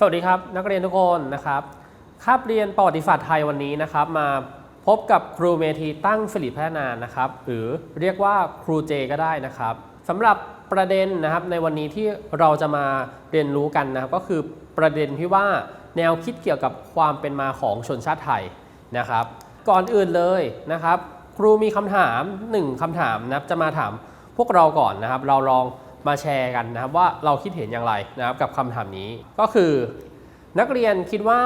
สวัสดีครับ นักเรียนทุกคนนะครับคาบเรียนประวัติศาสตร์ไทยวันนี้นะครับ มาพบกับครูเมธีตั้งสิริพัฒนานะครับ หรือเรียกว่าครูเจก็ได้นะครับสำหรับประเด็นนะครับในวันนี้ที่เราจะมาเรียนรู้กันนะครับ ก็คือประเด็นที่ว่าแนวคิดเกี่ยวกับความเป็นมาของชนชาติไทยนะครับ ก่อนอื่นเลยนะครับ ครูมีคำถามหนึ่งคำถามนะครับจะมาถามพวกเราก่อนนะครับ เราลอง มาแชร์กันนะครับว่าเราคิดเห็นอย่างไรนะครับกับคำถามนี้ ก็คือ นักเรียนคิดว่า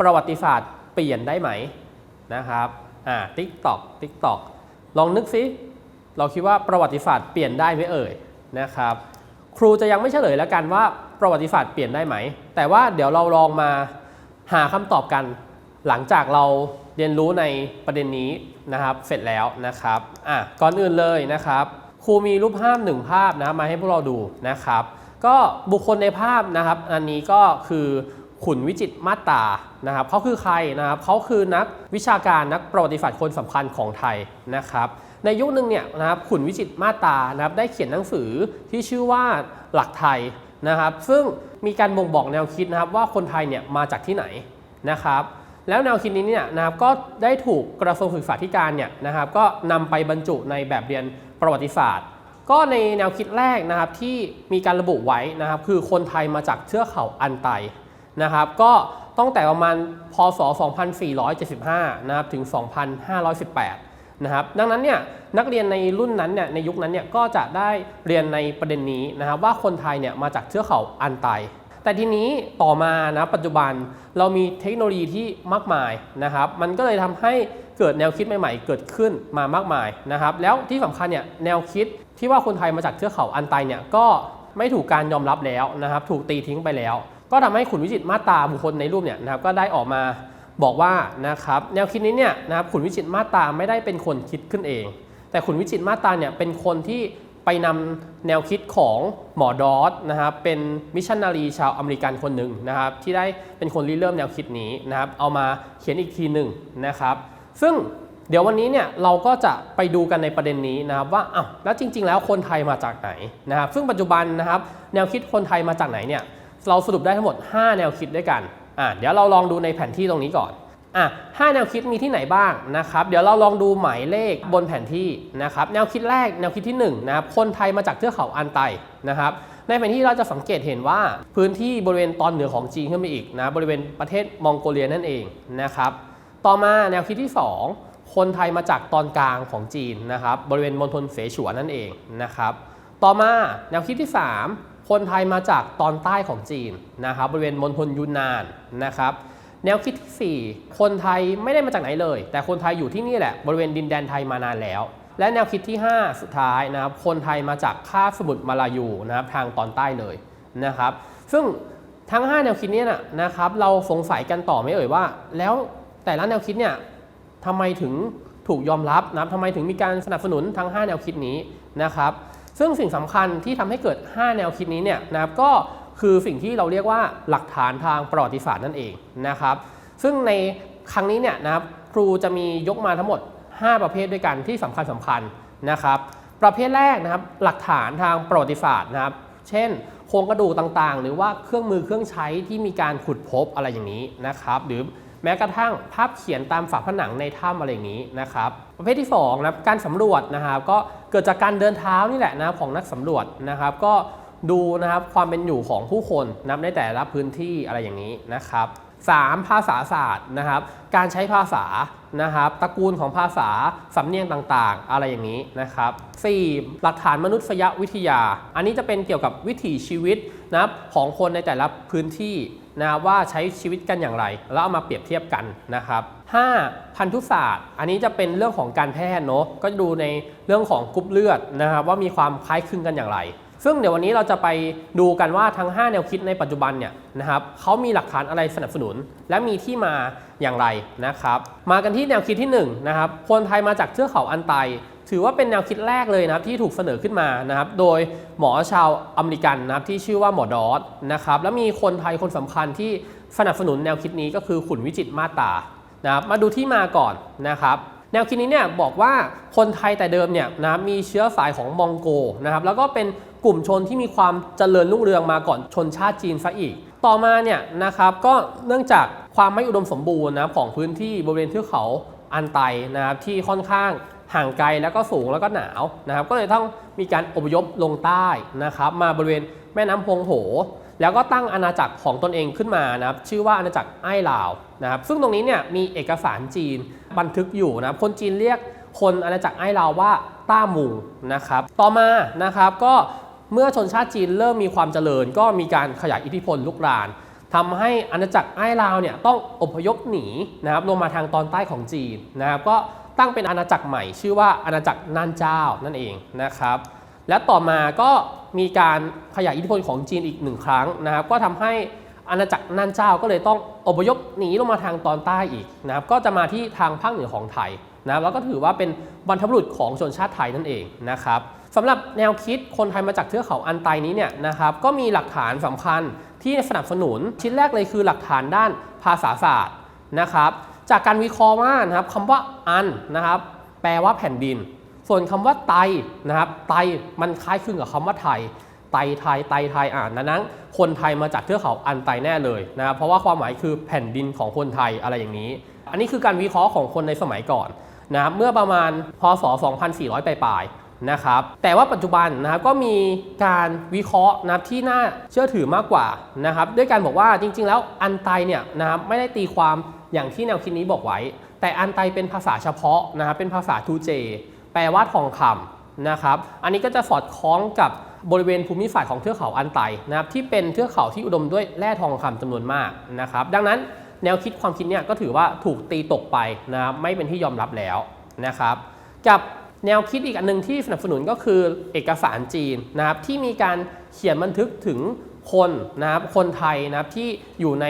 ประวัติศาสตร์เปลี่ยนได้ไหมนะครับอ่าติ๊กตอกติ๊กตอกลองนึกซิเราคิดว่าประวัติศาสตร์เปลี่ยนได้ไหมเอ่ยนะครับ ครูจะยังไม่เฉลยแล้วกันว่าประวัติศาสตร์เปลี่ยนได้ไหม แต่ว่าเดี๋ยวเราลองมาหาคำตอบกัน หลังจากเราเรียนรู้ในประเด็นนี้นะครับ เสร็จแล้วนะครับอะก่อนอื่นเลยนะครับ ครูมีรูปภาพหนึ่งภาพนะมาให้พวกเราดูนะครับ ก็บุคคลในภาพนะครับ อันนี้ก็คือขุนวิจิตมาตานะครับเขาคือใครนะครับเขาคือนักวิชาการนักประวัติศาสตร์คนสำคัญของไทยนะครับในยุคนึงเนี่ยนะครับขุนวิจิตมาตานะครับได้เขียนหนังสือที่ชื่อว่าหลักไทยนะครับ ซึ่งมีการบ่งบอกแนวคิดนะครับว่าคนไทยเนี่ยมาจากที่ไหนนะครับ แล้วแนวคิดนี้เนี่ยนะครับก็ได้ถูกกระทรวงศึกษาธิการเนี่ยนะครับก็นำไปบรรจุในแบบเรียนประวัติศาสตร์ ก็ในแนวคิดแรกนะครับที่มีการระบุไว้นะครับคือคนไทยมาจากเทือกเขาอันไตนะครับก็ตั้งแต่ประมาณพศ 2475 นะครับถึง 2518 นะครับดังนั้นเนี่ยนักเรียนในรุ่นนั้นเนี่ยในยุคนั้นเนี่ยก็จะได้เรียนในประเด็นนี้นะครับว่าคนไทยเนี่ยมาจากเทือกเขาอันไต แต่ทีนี้ต่อมานะปัจจุบันเรามีเทคโนโลยีที่มากมายนะครับ มันก็เลยทำให้เกิดแนวคิดใหม่ ๆ เกิดขึ้นมามากมายนะครับ แล้วที่สำคัญเนี่ยแนวคิดที่ว่าคนไทยมาจากเทือกเขาอันไตเนี่ยก็ไม่ถูกการยอมรับแล้วนะครับ ถูกตีทิ้งไปแล้ว ก็ทำให้ขุนวิจิตมาตาบุคคลในรูปเนี่ยนะครับก็ได้ออกมาบอกว่านะครับแนวคิดนี้เนี่ยนะครับขุนวิจิตมาตาไม่ได้เป็นคนคิดขึ้นเอง แต่ขุนวิจิตมาตาเนี่ยเป็นคนที่ ไปนำแนวคิดของหมอดอสนะครับเป็นมิชชันนารีชาวอเมริกันคนหนึ่งนะครับที่ได้เป็นคนริเริ่มแนวคิดนี้นะครับเอามาเขียนอีกทีหนึ่งนะครับซึ่งเดี๋ยววันนี้เนี่ยเราก็จะไปดูกันในประเด็นนี้นะครับว่าอ้าวแล้วจริง ๆ แล้วคนไทยมาจากไหนนะครับซึ่งปัจจุบันนะครับแนวคิดคนไทยมาจากไหนเนี่ยเราสรุปได้ทั้งหมด 5 แนวคิดด้วยกันอะเดี๋ยวเราลองดูในแผนที่ตรงนี้ก่อน อะห้าแนวคิดมีที่ไหนบ้างนะครับ เดี๋ยวเราลองดูหมายเลขบนแผนที่นะครับ แนวคิดแรกแนวคิดที่1นะครับ คนไทยมาจากเทือกเขาอันไตนะครับ ในแผนที่เราจะสังเกตเห็นว่าพื้นที่บริเวณตอนเหนือของจีนขึ้นไปอีกนะ บริเวณประเทศมองโกเลียนั่นเองนะครับ ต่อมาแนวคิดที่ 2 คนไทยมาจากตอนกลางของจีนนะครับ บริเวณมณฑลเสฉวนนั่นเองนะครับ ต่อมาแนวคิดที่ 3 คนไทยมาจากตอนใต้ของจีนนะครับ บริเวณมณฑลยูนนานนะครับ แนวคิดที่ 4 คนไทยไม่ได้มาจากไหนเลย แต่คนไทยอยู่ที่นี่แหละ บริเวณดินแดนไทยมานานแล้ว และแนวคิดที่ 5 สุดท้ายนะครับ คนไทยมาจากคาบสมุทรมาลายูนะครับทางตอนใต้เลยนะครับ ซึ่งทั้ง 5 แนวคิดนี้นะครับ เราสงสัยกันต่อไม่เอ่ยว่า แล้วแต่ละแนวคิดเนี่ยทำไมถึงถูกยอมรับนะครับทำไมถึงมีการสนับสนุนทั้ง 5 แนวคิดนี้นะครับ ซึ่งสิ่งสำคัญที่ทำให้เกิด 5 แนวคิดนี้เนี่ยนะครับก็ คือสิ่งที่เราเรียกว่าหลักฐานทางประวัติศาสตร์นั่นเองนะครับซึ่งในครั้งนี้เนี่ยนะครับครูจะมียกมาทั้งหมด 5 ประเภทด้วยกันที่สำคัญสำคัญนะครับประเภทแรกนะครับหลักฐานทางประวัติศาสตร์นะครับเช่น โครงกระดูกต่างๆ หรือว่าเครื่องมือเครื่องใช้ที่มีการขุดพบอะไรอย่างนี้นะครับหรือแม้กระทั่งภาพเขียนตามฝาผนังในถ้ำอะไรอย่างนี้นะครับประเภทที่2นะครับการสำรวจนะครับก็เกิดจากการเดินเท้านี่แหละนะของนักสำรวจนะครับ ก็ ดูนะครับความเป็นอยู่ของผู้คนนับในแต่ละพื้นที่อะไรอย่างนี้นะครับ 3. ภาษาศาสตร์นะครับ การใช้ภาษานะครับ ตระกูลของภาษาสำเนียงต่างๆ อะไรอย่างนี้นะครับ 4. หลักฐานมนุษยวิทยา อันนี้จะเป็นเกี่ยวกับวิถีชีวิตนะครับของคนในแต่ละพื้นที่นะว่าใช้ชีวิตกันอย่างไร แล้วเอามาเปรียบเทียบกันนะครับ 5. พันธุศาสตร์ อันนี้จะเป็นเรื่องของการแพทย์เนาะก็ดูในเรื่องของกรุ๊ปเลือดนะครับว่ามีความคล้ายคลึงกันอย่างไร ซึ่งเดี๋ยววันนี้เราจะไปดูกันว่าทั้ง 5 แนวคิดในปัจจุบันเนี่ยนะครับเขามีหลักฐานอะไรสนับสนุน และมีที่มาอย่างไรนะครับมากันที่แนวคิดที่1นะครับคนไทยมาจากเทือกเขาอันไต ถือว่าเป็นแนวคิดแรกเลยนะครับที่ถูกเสนอขึ้นมานะครับโดยหมอชาวอเมริกันนะครับที่ชื่อว่าหมอดอสนะครับแล้วมีคนไทยคนสำคัญที่สนับสนุนแนวคิดนี้ก็คือขุนวิจิตมาตานะครับมาดูที่มาก่อนนะครับแนวคิดนี้เนี่ยบอกว่าคนไทยแต่เดิมเนี่ยนะมีเชื้อสายของมองโกนะครับแล้วก็เป็น กลุ่มชนที่มีความเจริญรุ่งเรืองมาก่อนชนชาติจีนซะอีก ต่อมาเนี่ยนะครับก็เนื่องจากความไม่อุดมสมบูรณ์นะของพื้นที่บริเวณเทือกเขาอันไตนะครับที่ค่อนข้างห่างไกลแล้วก็สูงแล้วก็หนาวนะครับ ก็เลยต้องมีการอพยพลงใต้นะครับ มาบริเวณแม่น้ำพงโห แล้วก็ตั้งอาณาจักรของตนเองขึ้นมานะครับชื่อว่าอาณาจักรไอ้ลาวนะครับ ซึ่งตรงนี้เนี่ยมีเอกสารจีนบันทึกอยู่นะคคนจีนเรียกคนอาณาจักรไอ้ลาวว่าต้ามุงนะครับ ต่อมานะครับก็ เมื่อชนชาติจีนเริ่มมีความเจริญ ก็มีการขยายอิทธิพลลุกรานทำให้อาณาจักรไอ้ลาวเนี่ยต้องอพยพหนีนะครับลงมาทางตอนใต้ของจีนนะครับก็ตั้งเป็นอาณาจักรใหม่ ชื่อว่าอาณาจักรน่านเจ้านั่นเองนะครับและต่อมาก็มีการขยายอิทธิพลของจีนอีกหนึ่งครั้งนะครับก็ทำให้อาณาจักรน่านเจ้าก็เลยต้องอพยพหนีลงมาทางตอนใต้อีกนะครับก็จะมาที่ทางภาคเหนือของไทยนะครับแล้วก็ถือว่าเป็นบรรพบุรุษของชนชาติไทยนั่นเองนะครับ สำหรับแนวคิดคนไทยมาจากเทือกเขาอันไตนี้เนี่ยนะครับก็มีหลักฐานสำคัญที่สนับสนุนชิ้นแรกเลยคือหลักฐานด้านภาษาศาสตร์นะครับ จากการวิเคราะห์ว่านะครับคำว่าอันนะครับ แปลว่าแผ่นดิน ส่วนคำว่าไตนะครับ ไตมันคล้ายคลึงกับคำว่าไทย ไตไทยไตไทยอ่านนั้นคนไทยมาจากเทือกเขาอันไตแน่เลยนะครับเพราะว่าความหมายคือแผ่นดินของคนไทยอะไรอย่างนี้ อันนี้คือการวิเคราะห์ของคนในสมัยก่อนนะครับเมื่อประมาณพศ 2400ปลายๆ นะครับแต่ว่าปัจจุบันนะครับก็มีการวิเคราะห์นะครับที่น่าเชื่อถือมากกว่านะครับด้วยการบอกว่าจริง ๆ แล้วอันไตเนี่ยนะครับไม่ได้ตีความอย่างที่แนวคิดนี้บอกไว้ แต่อันไตเป็นภาษาเฉพาะนะครับเป็นภาษาทูเจ แปลว่าทองคำนะครับอันนี้ก็จะสอดคล้องกับบริเวณภูมิศาสตร์ของเทือกเขาอันไตนะครับที่เป็นเทือกเขาที่อุดมด้วยแร่ทองคำจำนวนมากนะครับดังนั้นแนวคิดความคิดเนี่ยก็ถือว่าถูกตีตกไปนะครับไม่เป็นที่ยอมรับแล้วนะครับกับ แนวคิดอีกอันหนึ่งที่สนับสนุนก็คือเอกสารจีนนะครับที่มีการเขียนบันทึกถึงคนนะครับคนไทยนะครับที่อยู่ใน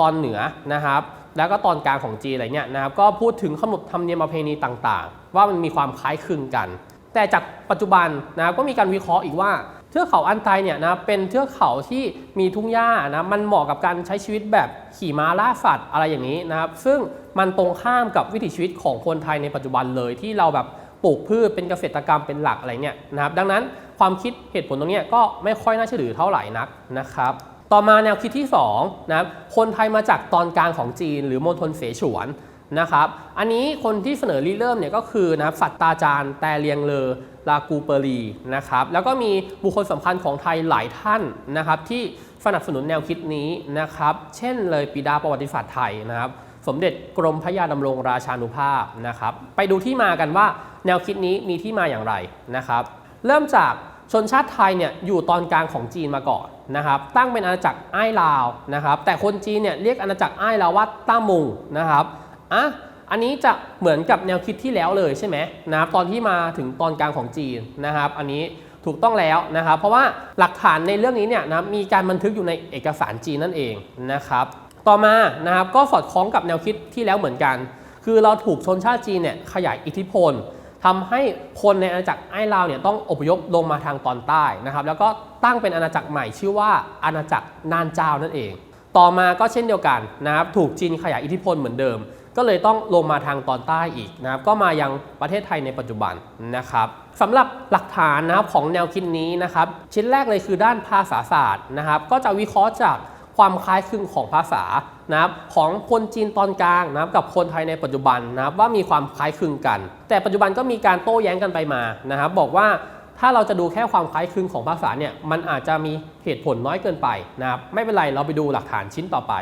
ตอนเหนือนะครับ แล้วก็ตอนกลางของจีนอะไรเนี่ยนะครับก็พูดถึงขนบธรรมเนียมประเพณีต่างๆ ว่ามันมีความคล้ายคลึงกัน แต่จากปัจจุบันนะครับก็มีการวิเคราะห์อีกว่าเทือกเขาอันไตเนี่ยนะเป็นเทือกเขาที่มีทุ่งหญ้านะมันเหมาะกับการใช้ชีวิตแบบขี่ม้าล่าสัตว์อะไรอย่างนี้นะครับ ซึ่งมันตรงข้ามกับวิถีชีวิตของคนไทยในปัจจุบันเลยที่เราแบบ ปลูกพืชเป็นเกษตรกรรมเป็นหลักอะไรเนี่ยนะครับดังนั้นความคิดเหตุผลตรงนี้ก็ไม่ค่อยน่าเชื่อถือเท่าไหร่นักนะครับต่อมาแนวคิดที่2นะครับคนไทยมาจากตอนกลางของจีน หรือมณฑลเสฉวนนะครับ อันนี้คนที่เสนอริเริ่มเนี่ยก็คือนะครับสัตตาจารย์ แต่เลียงเลอลากูเปอรีนะครับ แล้วก็มีบุคคลสำคัญของไทยหลายท่านนะครับ ที่สนับสนุนแนวคิดนี้นะครับ เช่นเลยปิดาประวัติศาสตร์ไทยนะครับ สมเด็จกรมพระยาดำรงราชานุภาพนะครับ ไปดูที่มากันว่าแนวคิดนี้มีที่มาอย่างไรนะครับ เริ่มจากชนชาติไทยเนี่ยอยู่ตอนกลางของจีนมาก่อนนะครับ ตั้งเป็นอาณาจักรอ้ายลาวนะครับ แต่คนจีนเนี่ยเรียกอาณาจักรอ้ายลาวว่าต้ามุงนะครับอะอันนี้จะเหมือนกับแนวคิดที่แล้วเลยใช่ไหมนะครับตอนที่มาถึงตอนกลางของจีนนะครับ อันนี้ถูกต้องแล้วนะครับ เพราะว่าหลักฐานในเรื่องนี้เนี่ยนะมีการบันทึกอยู่ในเอกสารจีนนั่นเองนะครับ ต่อมานะครับก็สอดคล้องกับแนวคิดที่แล้วเหมือนกัน คือเราถูกชนชาติจีนเนี่ยขยายอิทธิพลทำให้คนในอาณาจักรไอ้ลาวเนี่ยต้องอพยพลงมาทางตอนใต้นะครับแล้วก็ตั้งเป็นอาณาจักรใหม่ชื่อว่าอาณาจักรนานเจ้านั่นเอง ต่อมาก็เช่นเดียวกันนะครับถูกจีนขยายอิทธิพลเหมือนเดิม ก็เลยต้องลงมาทางตอนใต้อีกนะครับก็มายังประเทศไทยในปัจจุบันนะครับสำหรับหลักฐานนะครับของแนวคิดนี้นะครับชิ้นแรกเลยคือด้านภาษาศาสตร์นะครับก็จะวิเคราะห์จาก ความคล้ายคลึงของภาษานะครับของคนจีนตอนกลางนะครับกับคนไทยในปัจจุบันนะครับว่ามีความคล้ายคลึงกัน แต่ปัจจุบันก็มีการโต้แย้งกันไปมานะครับบอกว่าถ้าเราจะดูแค่ความคล้ายคลึงของภาษาเนี่ยมันอาจจะมีเหตุผลน้อยเกินไปนะครับไม่เป็นไรเราไปดูหลักฐานชิ้นต่อไป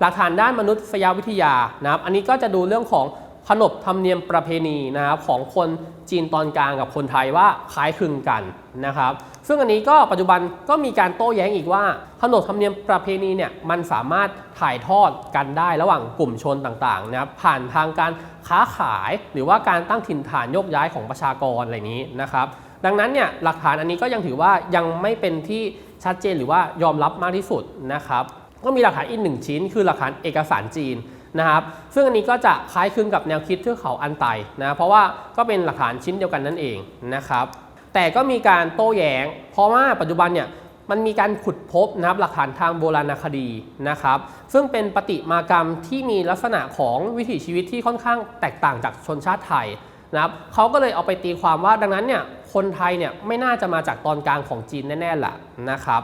หลักฐานด้านมนุษยวิทยานะครับอันนี้ก็จะดูเรื่องของ ขนบธรรมเนียมประเพณีนะครับของคนจีนตอนกลางกับคนไทยว่าคล้ายคลึงกันนะครับ ซึ่งอันนี้ก็ปัจจุบันก็มีการโต้แย้งอีกว่า ขนบธรรมเนียมประเพณีเนี่ยมันสามารถถ่ายทอดกันได้ระหว่างกลุ่มชนต่างๆนะครับผ่านทางการค้าขายหรือว่าการตั้งถิ่นฐานโยกย้ายของประชากรอะไรนี้นะครับดังนั้นเนี่ยหลักฐานอันนี้ก็ยังถือว่ายังไม่เป็นที่ชัดเจนหรือว่ายอมรับมากที่สุดนะครับก็มีหลักฐานอีกหนึ่งชิ้น คือหลักฐานเอกสารจีน นะครับ ซึ่งอันนี้ก็จะคล้ายคลึงกับแนวคิดเทือกเขาอันไตนะ เพราะว่าก็เป็นหลักฐานชิ้นเดียวกันนั่นเองนะครับ แต่ก็มีการโต้แย้ง เพราะว่าปัจจุบันเนี่ยมันมีการขุดพบนะครับหลักฐานทางโบราณคดีนะครับ ซึ่งเป็นปฏิมากรรมที่มีลักษณะของวิถีชีวิตที่ค่อนข้างแตกต่างจากชนชาติไทยนะครับเขาก็เลยเอาไปตีความว่าดังนั้นเนี่ยคนไทยเนี่ยไม่น่าจะมาจากตอนกลางของจีนแน่ๆล่ะนะครับ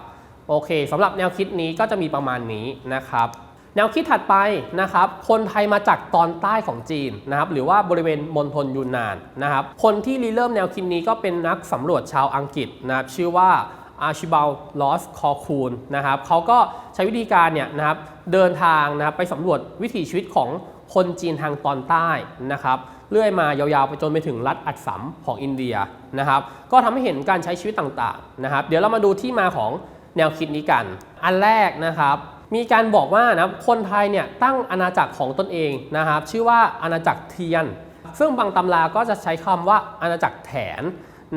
โอเคสำหรับแนวคิดนี้ก็จะมีประมาณนี้นะครับ แนวคิดถัดไปนะครับ คนไทยมาจากตอนใต้ของจีนนะครับหรือว่าบริเวณมณฑลยูนนานนะครับคนที่ริเริ่มแนวคิดนี้ก็เป็นนักสำรวจชาวอังกฤษนะครับชื่อว่าอาชิบัลลอสคอคูนนะครับเขาก็ใช้วิธีการเนี่ยนะครับเดินทางนะครับไปสำรวจวิถีชีวิตของคนจีนทางตอนใต้นะครับเรื่อยมายาวๆไปจนไปถึงรัฐอัสสัมของอินเดียนะครับก็ทำให้เห็นการใช้ชีวิตต่างๆนะครับ เดี๋ยวเรามาดูที่มาของแนวคิดนี้กัน อันแรกนะครับ มีการบอกว่านะคนไทยเนี่ยตั้งอาณาจักรของตนเองนะครับ ชื่อว่าอาณาจักรเทียน ซึ่งบางตำราก็จะใช้คำว่าอาณาจักรแถน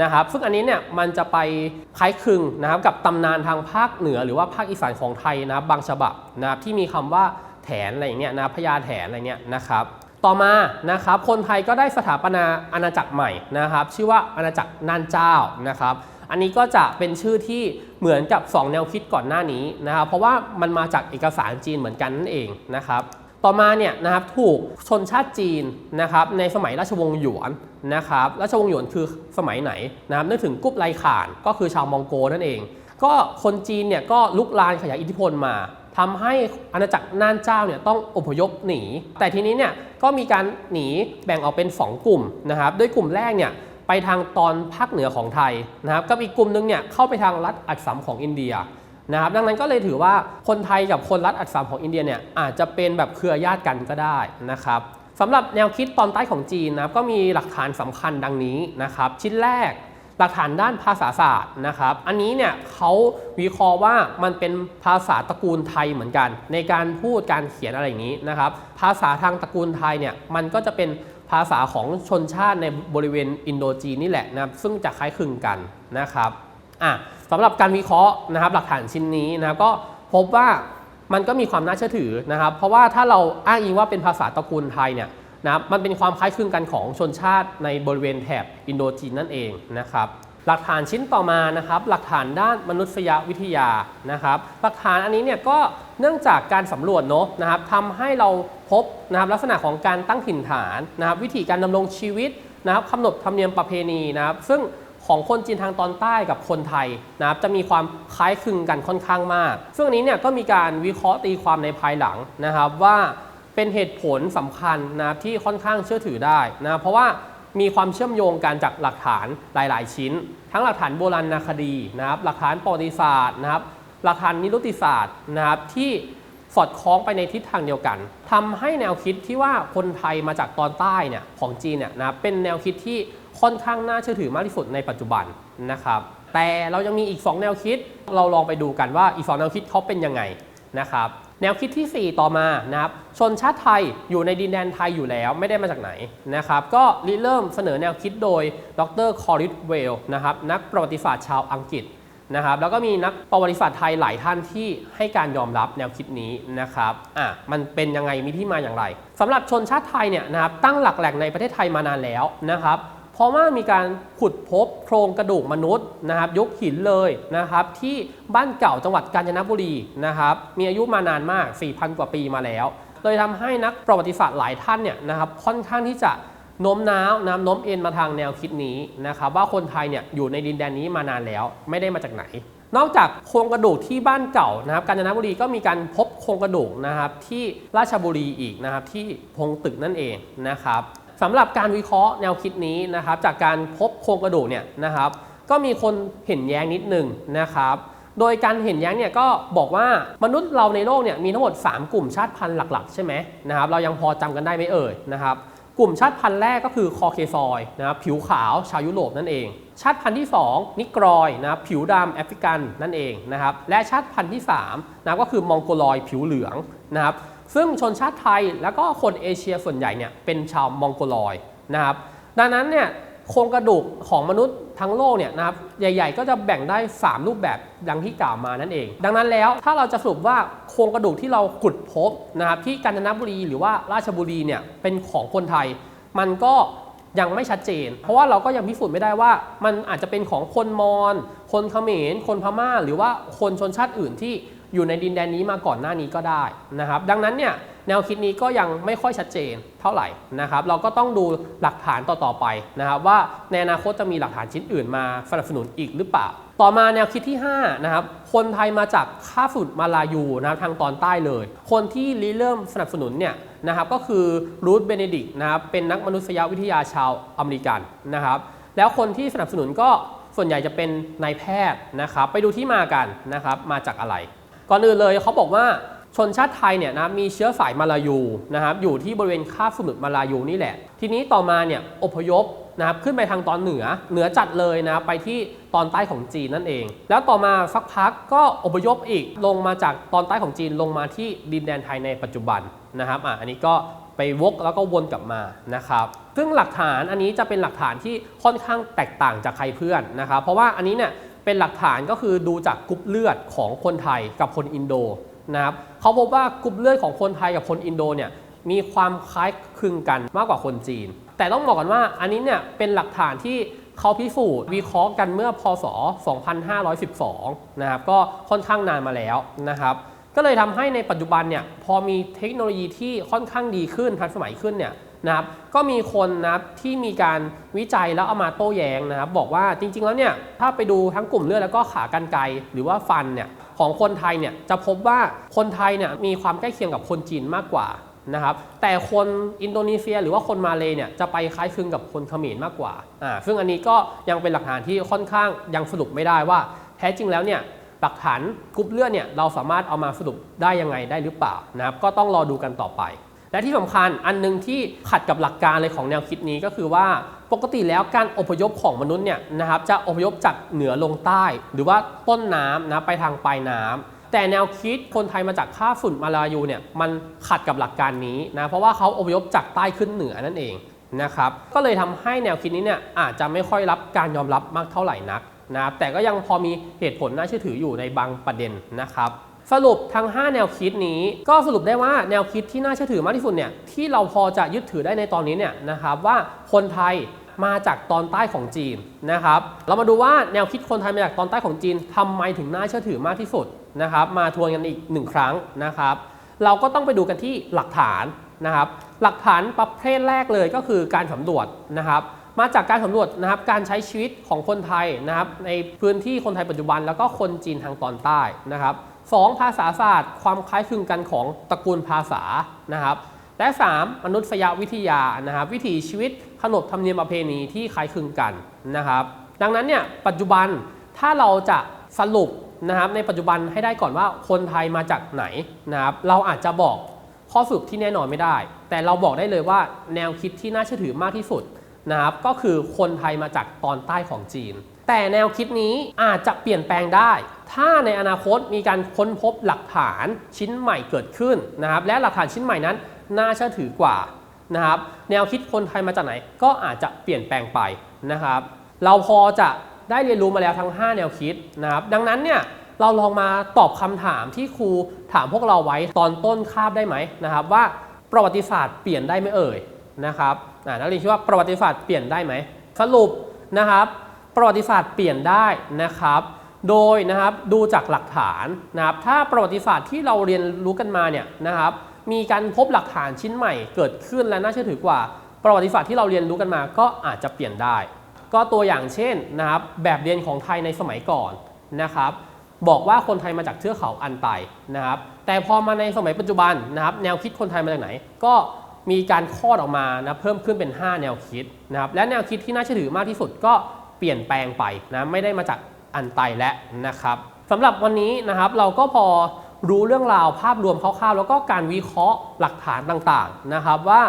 นะครับ ซึ่งอันนี้เนี่ยมันจะไปคล้ายคลึงนะครับกับตำนานทางภาคเหนือหรือว่าภาคอีสานของไทยนะบบางฉบับนะครับที่มีคำว่าแถนอะไรอย่างเงี้ยนะพญาแถนอะไรเงี้ยนะครับต่อมานะครับคนไทยก็ได้สถาปนาอาณาจักรใหม่นะครับ ชื่อว่าอาณาจักรน่านเจ้านะครับ อันนี้ก็จะเป็นชื่อที่เหมือนกับ 2 แนวคิดก่อนหน้านี้นะครับเพราะว่ามันมาจากเอกสารจีนเหมือนกันนั่นเองนะครับต่อมาเนี่ยนะครับถูกชนชาติจีนนะครับในสมัยราชวงศ์หยวนนะครับราชวงศ์หยวนคือสมัยไหนนะครับนึกถึงกุ๊บไลข่านก็คือชาวมองโกนั่นเอง ก็คนจีนเนี่ยก็ลุกลานขยายอิทธิพลมาทำให้อาณาจักรน่านเจ้าเนี่ยต้องอพยพหนี แต่ทีนี้เนี่ยก็มีการหนีแบ่งออกเป็น 2 กลุ่มนะครับโดยกลุ่มแรกเนี่ย ไปทางตอนภาคเหนือของไทยนะครับกับอีกกลุ่มนึงเนี่ยเข้าไปทางรัฐอัสสัมของอินเดียนะครับดังนั้นก็เลยถือว่าคนไทยกับคนรัฐอัสสัมของอินเดียเนี่ยอาจจะเป็นแบบเครือญาติกันก็ได้นะครับสำหรับแนวคิดตอนใต้ของจีนนะครับก็มีหลักฐานสำคัญดังนี้นะครับชิ้นแรกหลักฐานด้านภาษาศาสตร์นะครับ อันนี้เนี่ยเขาวิเคราะห์ว่ามันเป็นภาษาตระกูลไทยเหมือนกัน ในการพูดการเขียนอะไรอย่างนี้นะครับ ภาษาทางตระกูลไทยเนี่ยมันก็จะเป็น ภาษาของชนชาติในบริเวณอินโดจีนนี่แหละนะครับซึ่งจะคล้ายคลึงกันนะครับอะสำหรับการวิเคราะห์นะครับหลักฐานชิ้นนี้นะครับก็พบว่ามันก็มีความน่าเชื่อถือนะครับ เพราะว่าถ้าเราอ้างอิงว่าเป็นภาษาตระกูลไทยเนี่ยนะครับมันเป็นความคล้ายคลึงกันของชนชาติในบริเวณแถบอินโดจีนนั่นเองนะครับ หลักฐานชิ้นต่อมานะครับ หลักฐานด้านมนุษยวิทยานะครับ หลักฐานอันนี้เนี่ยก็เนื่องจากการสำรวจเนาะนะครับทำให้เราพบนะครับลักษณะของการตั้งถิ่นฐานนะครับ วิธีการดำรงชีวิตนะครับกำนดธรรมเนียมประเพณีนะครับ ซึ่งของคนจีนทางตอนใต้กับคนไทยนะครับจะมีความคล้ายคลึงกันค่อนข้างมาก ซึ่งอันนี้เนี่ยก็มีการวิเคราะห์ตีความในภายหลังนะครับว่าเป็นเหตุผลสำคัญนะครับที่ค่อนข้างเชื่อถือได้นะเพราะว่า มีความเชื่อมโยงกันจากหลักฐานหลาย ๆ ชิ้น ทั้งหลักฐานโบราณคดีนะครับหลักฐานประวัติศาสตร์นะครับหลักฐานนิรุติศาสตร์นะครับที่สอดคล้องไปในทิศทางเดียวกันทำให้แนวคิดที่ว่าคนไทยมาจากตอนใต้เนี่ยของจีนเนี่ยนะเป็นแนวคิดที่ค่อนข้างน่าเชื่อถือมากที่สุดในปัจจุบันนะครับแต่เรายังมีอีก 2 แนวคิดเราลองไปดูกันว่าอีก 2 แนวคิดเขาเป็นยังไงนะครับ แนวคิดที่ 4 ต่อมานะครับชนชาติไทยอยู่ในดินแดนไทยอยู่แล้วไม่ได้มาจากไหนนะครับก็ริเริ่มเสนอแนวคิดโดยดรคอริสเวลนะครับนักประวัติศาสตร์ชาวอังกฤษนะครับแล้วก็มีนักประวัติศาสตร์ไทยหลายท่านที่ให้การยอมรับแนวคิดนี้นะครับอะมันเป็นยังไงมีที่มาอย่างไรสำหรับชนชาติไทยเนี่ยนะครับตั้งหลักแหล่งในประเทศไทยมานานแล้วนะครับ เพราะว่ามีการขุดพบโครงกระดูกมนุษย์นะครับยกหินเลยนะครับที่บ้านเก่าจังหวัดกาญจนบุรีนะครับมีอายุมานานมาก 4,000 กว่าปีมาแล้วเลยทำให้นักประวัติศาสตร์หลายท่านเนี่ยนะครับค่อนข้างที่จะโน้มน้าวน้ำโน้มเอ็นมาทางแนวคิดนี้นะครับว่าคนไทยเนี่ยอยู่ในดินแดนนี้มานานแล้วไม่ได้มาจากไหน นอกจากโครงกระดูกที่บ้านเก่านะครับกาญจนบุรีก็มีการพบโครงกระดูกนะครับที่ราชบุรีอีกนะครับที่พงตึกนั่นเองนะครับ สำหรับการวิเคราะห์แนวคิดนี้นะครับจากการพบโครงกระดูกเนี่ยนะครับ ก็มีคนเห็นแย้งนิดหนึ่งนะครับ โดยการเห็นแย้งเนี่ยก็บอกว่ามนุษย์เราในโลกเนี่ยมีทั้งหมด 3 กลุ่มชาติพันธุ์หลัก ๆ ใช่ไหมนะครับเรายังพอจำกันได้ไหมเอ่ยนะครับกลุ่มชาติพันธุ์แรกก็คือคอเคซอยนะครับผิวขาวชาวยุโรปนั่นเอง ชาติพันธุ์ที่ 2 นิกรอยนะครับผิวดำแอฟริกันนั่นเองนะครับและชาติพันธุ์ที่3นะก็คือมองโกลอยผิวเหลืองนะครับ ซึ่งชนชาติไทยแล้วก็คนเอเชียส่วนใหญ่เนี่ยเป็นชาวมองโกลอยนะครับดังนั้นเนี่ยโครงกระดูกของมนุษย์ทั้งโลกเนี่ยนะครับใหญ่ ๆ ก็จะแบ่งได้ 3 รูปแบบดังที่กล่าวมานั่นเอง ดังนั้นแล้วถ้าเราจะสรุปว่าโครงกระดูกที่เราขุดพบนะครับที่กาญจนบุรีหรือว่าราชบุรีเนี่ยเป็นของคนไทย มันก็ยังไม่ชัดเจน เพราะว่าเราก็ยังพิสูจน์ไม่ได้ว่า มันอาจจะเป็นของคนมอญคนเขมรคนพม่า หรือว่าคนชนชาติอื่นที่ อยู่ในดินแดนนี้มาก่อนหน้านี้ก็ได้นะครับ ดังนั้นเนี่ยแนวคิดนี้ก็ยังไม่ค่อยชัดเจนเท่าไหร่นะครับ เราก็ต้องดูหลักฐานต่อๆไปนะครับ ว่าในอนาคตจะมีหลักฐานชิ้นอื่นมาสนับสนุนอีกหรือเปล่า ต่อมาแนวคิดที่5นะครับคนไทยมาจากคาบสมุทรมาลายูนะครับทางตอนใต้เลย คนที่ริเริ่มสนับสนุนเนี่ยนะครับก็คือรูธเบเนดิกนะครับเป็นนักมนุษยวิทยาชาวอเมริกันนะครับ แล้วคนที่สนับสนุนก็ส่วนใหญ่จะเป็นนายแพทย์นะครับ ไปดูที่มากันนะครับ มาจากอะไร ก่อนอื่นเลยเขาบอกว่าชนชาติไทยเนี่ยนะมีเชื้อสายมาลายูนะครับอยู่ที่บริเวณคาบสมุทรมาลายูนี่แหละ ทีนี้ต่อมาเนี่ยอพยพนะครับขึ้นไปทางตอนเหนือเหนือจัดเลยนะไปที่ตอนใต้ของจีนนั่นเอง แล้วต่อมาสักพักก็อพยพอีกลงมาจากตอนใต้ของจีนลงมาที่ดินแดนไทยในปัจจุบันนะครับอะอันนี้ก็ไปวกแล้วก็วนกลับมานะครับซึ่งหลักฐานอันนี้จะเป็นหลักฐานที่ค่อนข้างแตกต่างจากใครเพื่อนนะครับเพราะว่าอันนี้เนี่ย เป็นหลักฐานก็คือดูจากกรุ๊ปเลือดของคนไทยกับคนอินโดนะครับเขาพบว่ากรุ๊ปเลือดของคนไทยกับคนอินโดเนี่ยมีความคล้ายคลึงกันมากกว่าคนจีน แต่ต้องบอกกันว่าอันนี้เนี่ยเป็นหลักฐานที่เขาพิสูจน์วิเคราะห์กันเมื่อพศ 2512 นะครับก็ค่อนข้างนานมาแล้วนะครับก็เลยทำให้ในปัจจุบันเนี่ยพอมีเทคโนโลยีที่ค่อนข้างดีขึ้นทันสมัยขึ้นเนี่ย นะครับก็มีคนนะครับที่มีการวิจัยแล้วเอามาโต้แย้งนะครับ บอกว่าจริง ๆ แล้วเนี่ยถ้าไปดูทั้งกลุ่มเลือดแล้วก็ขากรรไกรหรือว่าฟันเนี่ยของคนไทยเนี่ยจะพบว่าคนไทยเนี่ยมีความใกล้เคียงกับคนจีนมากกว่านะครับแต่คนอินโดนีเซียหรือว่าคนมาเลเนี่ยจะไปคล้ายคลึงกับคนเขมรมากกว่าอ่าซึ่งอันนี้ก็ยังเป็นหลักฐานที่ค่อนข้างยังสรุปไม่ได้ว่า แท้จริงแล้วเนี่ยหลักฐานกรุ๊ปเลือดเนี่ยเราสามารถเอามาสรุปได้ยังไงได้หรือเปล่านะครับก็ต้องรอดูกันต่อไป และที่สำคัญอันหนึงที่ขัดกับหลักการเลยของแนวคิดนี้ก็คือว่าปกติแล้วการอพยพของมนุษย์เนี่ยนะครับจะอพยพจากเหนือลงใต้ หรือว่าต้นน้ำนะไปทางปลายน้ำแต่แนวคิดคนไทยมาจากค่าฝุ่นมาลายูเนี่ยมันขัดกับหลักการนี้นะเพราะว่าเขาอพยพจากใต้ขึ้นเหนือนั่นเองนะครับก็เลยทำให้แนวคิดนี้เนี่ยอาจจะไม่ค่อยรับการยอมรับมากเท่าไหร่นักนะครับแต่ก็ยังพอมีเหตุผลน่าเชื่อถืออยู่ในบางประเด็นนะครับ สรุปทั้ง 5 แนวคิดนี้ ก็สรุปได้ว่าแนวคิดที่น่าเชื่อถือมากที่สุดเนี่ยที่เราพอจะยึดถือได้ในตอนนี้เนี่ยนะครับว่าคนไทยมาจากตอนใต้ของจีนนะครับ เรามาดูว่าแนวคิดคนไทยมาจากตอนใต้ของจีนทำไมถึงน่าเชื่อถือมากที่สุดนะครับ มาทวนกันอีกหนึ่งครั้งนะครับ เราก็ต้องไปดูกันที่หลักฐานนะครับ หลักฐานประเภทแรกเลยก็คือการสำรวจนะครับ มาจากการสำรวจนะครับการใช้ชีวิตของคนไทยนะครับในพื้นที่คนไทยปัจจุบันแล้วก็คนจีนทางตอนใต้นะครับ สองภาษาศาสตร์ ความคล้ายคลึงกันของตระกูลภาษานะครับและ 3 มนุษยวิทยานะครับวิถีชีวิตขนบธรรมเนียมประเพณีที่คล้ายคลึงกันนะครับ ดังนั้นเนี่ยปัจจุบันถ้าเราจะสรุปนะครับในปัจจุบันให้ได้ก่อนว่าคนไทยมาจากไหนนะครับเราอาจจะบอกข้อสรุปที่แน่นอนไม่ได้ แต่เราบอกได้เลยว่าแนวคิดที่น่าเชื่อถือมากที่สุดนะครับก็คือคนไทยมาจากตอนใต้ของจีน แต่แนวคิดนี้อาจจะเปลี่ยนแปลงได้ ถ้าในอนาคตมีการค้นพบหลักฐานชิ้นใหม่เกิดขึ้นนะครับ และหลักฐานชิ้นใหม่นั้นน่าเชื่อถือกว่านะครับ แนวคิดคนไทยมาจากไหนก็อาจจะเปลี่ยนแปลงไปนะครับ เราพอจะได้เรียนรู้มาแล้วทั้ง 5 แนวคิดนะครับ ดังนั้นเนี่ยเราลองมาตอบคำถามที่ครูถามพวกเราไว้ตอนต้นคาบได้ไหมนะครับ ว่าประวัติศาสตร์เปลี่ยนได้ไหมเอ่ยนะครับอ่นักเรียนคิดว่าประวัติศาสตร์เปลี่ยนได้ไหมสรุปนะครับ ประวัติศาสตร์เปลี่ยนได้นะครับ โดยนะครับดูจากหลักฐานนะครับถ้าประวัติศาสตร์ที่เราเรียนรู้กันมาเนี่ยนะครับมีการพบหลักฐานชิ้นใหม่เกิดขึ้นและน่าเชื่อถือกว่า ประวัติศาสตร์ที่เราเรียนรู้กันมาก็อาจจะเปลี่ยนได้ ก็ตัวอย่างเช่นนะครับแบบเรียนของไทยในสมัยก่อนนะครับบอกว่าคนไทยมาจากเทือกเขาอันไตนะครับแต่พอมาในสมัยปัจจุบันนะครับแนวคิดคนไทยมาจากไหน ก็มีการคลอดออกมานะเพิ่มขึ้นเป็น 5 แนวคิดนะครับและแนวคิดที่น่าเชื่อถือมากที่สุดก็เปลี่ยนแปลงไปนะไม่ได้มาจาก อันไตและนะครับสำหรับวันนี้นะครับเราก็พอรู้เรื่องราวภาพรวมคร่าวๆ แล้วก็การวิเคราะห์หลักฐานต่างๆนะครับว่า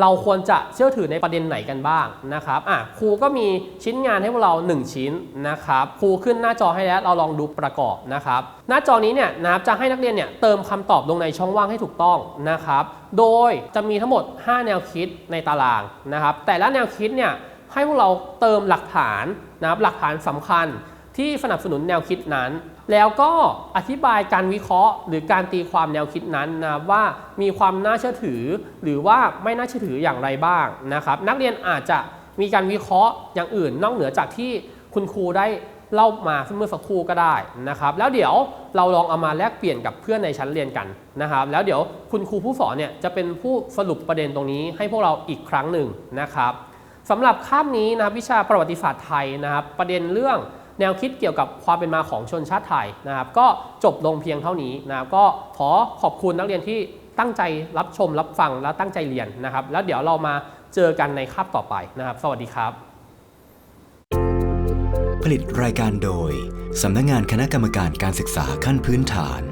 เราควรจะเชื่อถือในประเด็นไหนกันบ้างนะครับอะครูก็มีชิ้นงานให้พวกเรา 1 ชิ้นนะครับครูขึ้นหน้าจอให้แล้วเราลองดูประกอบนะครับ หน้าจอนี้เนี่ยนะครับจะให้นักเรียนเนี่ยเติมคำตอบลงในช่องว่างให้ถูกต้องนะครับ โดยจะมีทั้งหมด 5 แนวคิดในตารางนะครับ แต่ละแนวคิดเนี่ยให้พวกเราเติมหลักฐานนะครับหลักฐานสำคัญ ที่สนับสนุนแนวคิดนั้น แล้วก็อธิบายการวิเคราะห์ หรือการตีความแนวคิดนั้นนะว่ามีความน่าเชื่อถือ หรือว่าไม่น่าเชื่อถืออย่างไรบ้างนะครับนักเรียนอาจจะมีการวิเคราะห์อย่างอื่น นอกเหนือจากที่คุณครูได้เล่ามาเมื่อสักครู่ก็ได้นะครับ แล้วเดี๋ยวเราลองเอามาแลกเปลี่ยนกับเพื่อนในชั้นเรียนกันนะครับ แล้วเดี๋ยวคุณครูผู้สอนเนี่ยจะเป็นผู้สรุปประเด็นตรงนี้ให้พวกเราอีกครั้งหนึ่งนะครับสำหรับคาบนี้นะครับวิชาประวัติศาสตร์ไทยนะครับ ประเด็นเรื่อง แนวคิดเกี่ยวกับความเป็นมาของชนชาติไทยนะครับ ก็จบลงเพียงเท่านี้นะครับก็ขอขอบคุณนักเรียนที่ตั้งใจรับชมรับฟังและตั้งใจเรียนนะครับ แล้วเดี๋ยวเรามาเจอกันในคาบต่อไปนะครับ สวัสดีครับ ผลิตรายการโดยสำนักงานคณะกรรมการการศึกษาขั้นพื้นฐาน